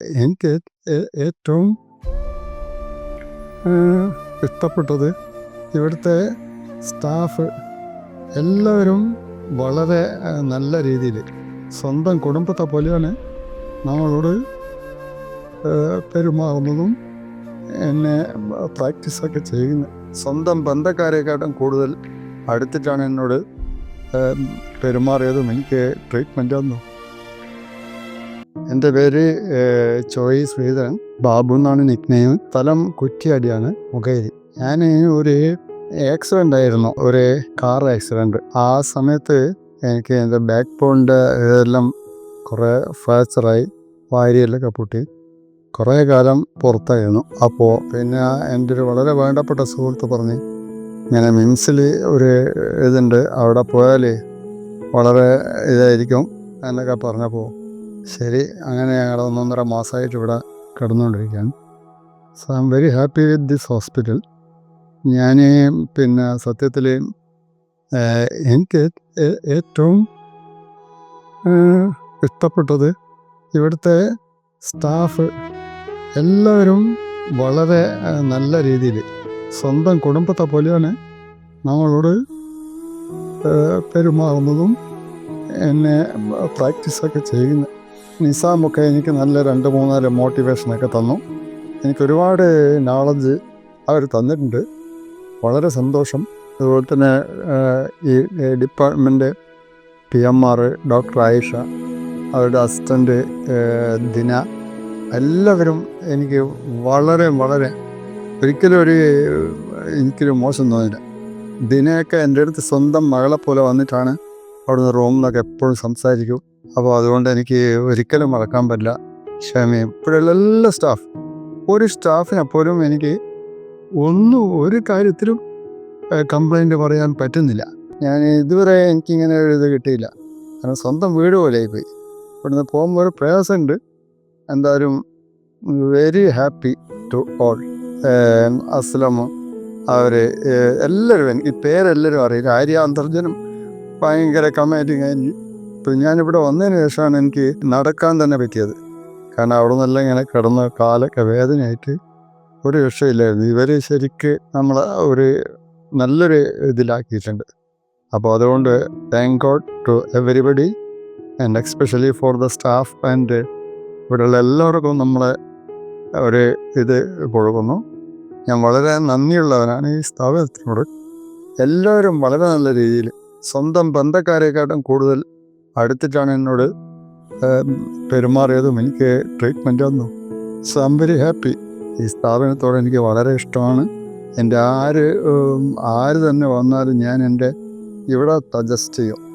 എനിക്ക് ഏറ്റവും ഇഷ്ടപ്പെട്ടത് ഇവിടുത്തെ സ്റ്റാഫ് എല്ലാവരും വളരെ നല്ല രീതിയിൽ സ്വന്തം കുടുംബത്തെ പോലെയാണ് നമ്മളോട് പെരുമാറുന്നതും എന്നെ പ്രാക്ടീസൊക്കെ ചെയ്യുന്നത് സ്വന്തം ബന്ധക്കാരെക്കാട്ടും കൂടുതൽ അടുത്തിട്ടാണ് എന്നോട് പെരുമാറിയതും എനിക്ക് ട്രീറ്റ്മെന്റ് തന്നു. എന്റെ പേര് ചോയ് ശ്രീധരൻ. ബാബു എന്നാണ് നിക്നെയും സ്ഥലം കുറ്റിയാടിയാണ് മുഖേരി ഞാൻ ഒരു ആക്സിഡന്റ് ആയിരുന്നു ഒരു കാർ ആക്സിഡന്റ് ആ സമയത്ത് എനിക്ക് എന്റെ ബാക്ക് ബോണിന്റെ ഇതെല്ലാം കുറേ ഫ്രാക്ചറായി വാരിയെല്ലാം പൊട്ടി. കുറേ കാലം പുറത്തായിരുന്നു. അപ്പോൾ പിന്നെ എന്റെ ഒരു വളരെ വേണ്ടപ്പെട്ട സുഹൃത്ത് പറഞ്ഞ് ഇങ്ങനെ മിംസിൽ ഒരു ഇതുണ്ട് അവിടെ പോയാൽ വളരെ ഇതായിരിക്കും എന്നൊക്കെ പറഞ്ഞപ്പോൾ ശരി അങ്ങനെ ഞങ്ങൾ ഒന്നൊന്നര മാസമായിട്ട് ഇവിടെ കിടന്നുകൊണ്ടിരിക്കുകയാണ്. So I am very happy with this hospital ഞാൻ പിന്നെ സത്യത്തിൽ എനിക്ക് ഏറ്റവും ഇഷ്ടപ്പെട്ടത് ഇവിടുത്തെ സ്റ്റാഫ് എല്ലാവരും വളരെ നല്ല രീതിയിൽ സ്വന്തം കുടുംബത്തെ പോലെയാണ് നമ്മളോട് ഏഹ്, പെരുമാറുന്നതും എന്നെ പ്രാക്ടീസൊക്കെ ചെയ്യുന്നത്. നിസാമൊക്കെ എനിക്ക് നല്ല രണ്ട് മൂന്നാൽ മോട്ടിവേഷനൊക്കെ തന്നു. എനിക്കൊരുപാട് നോളജ് അവർ തന്നിട്ടുണ്ട്. വളരെ സന്തോഷം. അതുപോലെ തന്നെ ഈ department P M R doctor Ayesha അവരുടെ അസിസ്റ്റന്റ് ദിന എല്ലാവരും എനിക്ക് വളരെ വളരെ ഒരിക്കലും ഒരു എനിക്കൊരു മോശം തോന്നില്ല ദിനയൊക്കെ എന്റെ അടുത്ത് സ്വന്തം മകളെ പോലെ വന്നിട്ടാണ് അവിടുന്ന് റൂമിൽ നിന്നൊക്കെ എപ്പോഴും സംസാരിക്കും. അപ്പോൾ അതുകൊണ്ട് എനിക്ക് ഒരിക്കലും മറക്കാൻ പറ്റില്ല. ക്ഷമയും ഇപ്പോഴുള്ള എല്ലാ സ്റ്റാഫ് ഒരു സ്റ്റാഫിനെ പോലും എനിക്ക് ഒന്നും ഒരു കാര്യത്തിലും കംപ്ലൈന്റ് പറയാൻ പറ്റുന്നില്ല. ഞാൻ ഇതുവരെ എനിക്കിങ്ങനെ ഒരു ഇത് കിട്ടിയില്ല. കാരണം സ്വന്തം വീട് പോലെ പോയി ഇവിടുന്ന് പോകുമ്പോൾ ഒരു പ്രയാസമുണ്ട്. എന്തായാലും very happy to all Aslam അവർ എല്ലാവരും എനിക്ക് പേരെല്ലാവരും അറിയില്ല. ആര്യ അന്തർജനം ഭയങ്കര കമാൻഡിങ് കഴിഞ്ഞ്. ഇപ്പം ഞാനിവിടെ വന്നതിന് ശേഷമാണ് എനിക്ക് നടക്കാൻ തന്നെ പറ്റിയത്. കാരണം അവിടെ നിന്നെല്ലാം ഇങ്ങനെ കിടന്ന് കാലൊക്കെ വേദനയായിട്ട് ഒരു രക്ഷയില്ലായിരുന്നു. ഇവർ ശരിക്ക് നമ്മൾ ഒരു നല്ലൊരു ഇതിലാക്കിയിട്ടുണ്ട്. അപ്പോൾ അതുകൊണ്ട് thank God to everybody and especially for the staff and ഇവിടെയുള്ള എല്ലാവർക്കും നമ്മളെ ഒരു ഇത് കൊടുക്കുന്നു. ഞാൻ വളരെ നന്ദിയുള്ളവനാണ് ഈ സ്ഥാപനത്തിനോട്. എല്ലാവരും വളരെ നല്ല രീതിയിൽ സ്വന്തം ബന്ധക്കാരെക്കാട്ടും കൂടുതൽ അടുത്തിട്ടാണ് എന്നോട് പെരുമാറിയതും എനിക്ക് ട്രീറ്റ്മെന്റ് തന്നു. സോ ഐം വെരി ഹാപ്പി ഈ സ്ഥാപനത്തോട് എനിക്ക് വളരെ ഇഷ്ടമാണ്. എന്റെ ആര് ആര് തന്നെ വന്നാലും ഞാൻ എന്റെ ഇവിടെ സജസ്റ്റ് ചെയ്യും.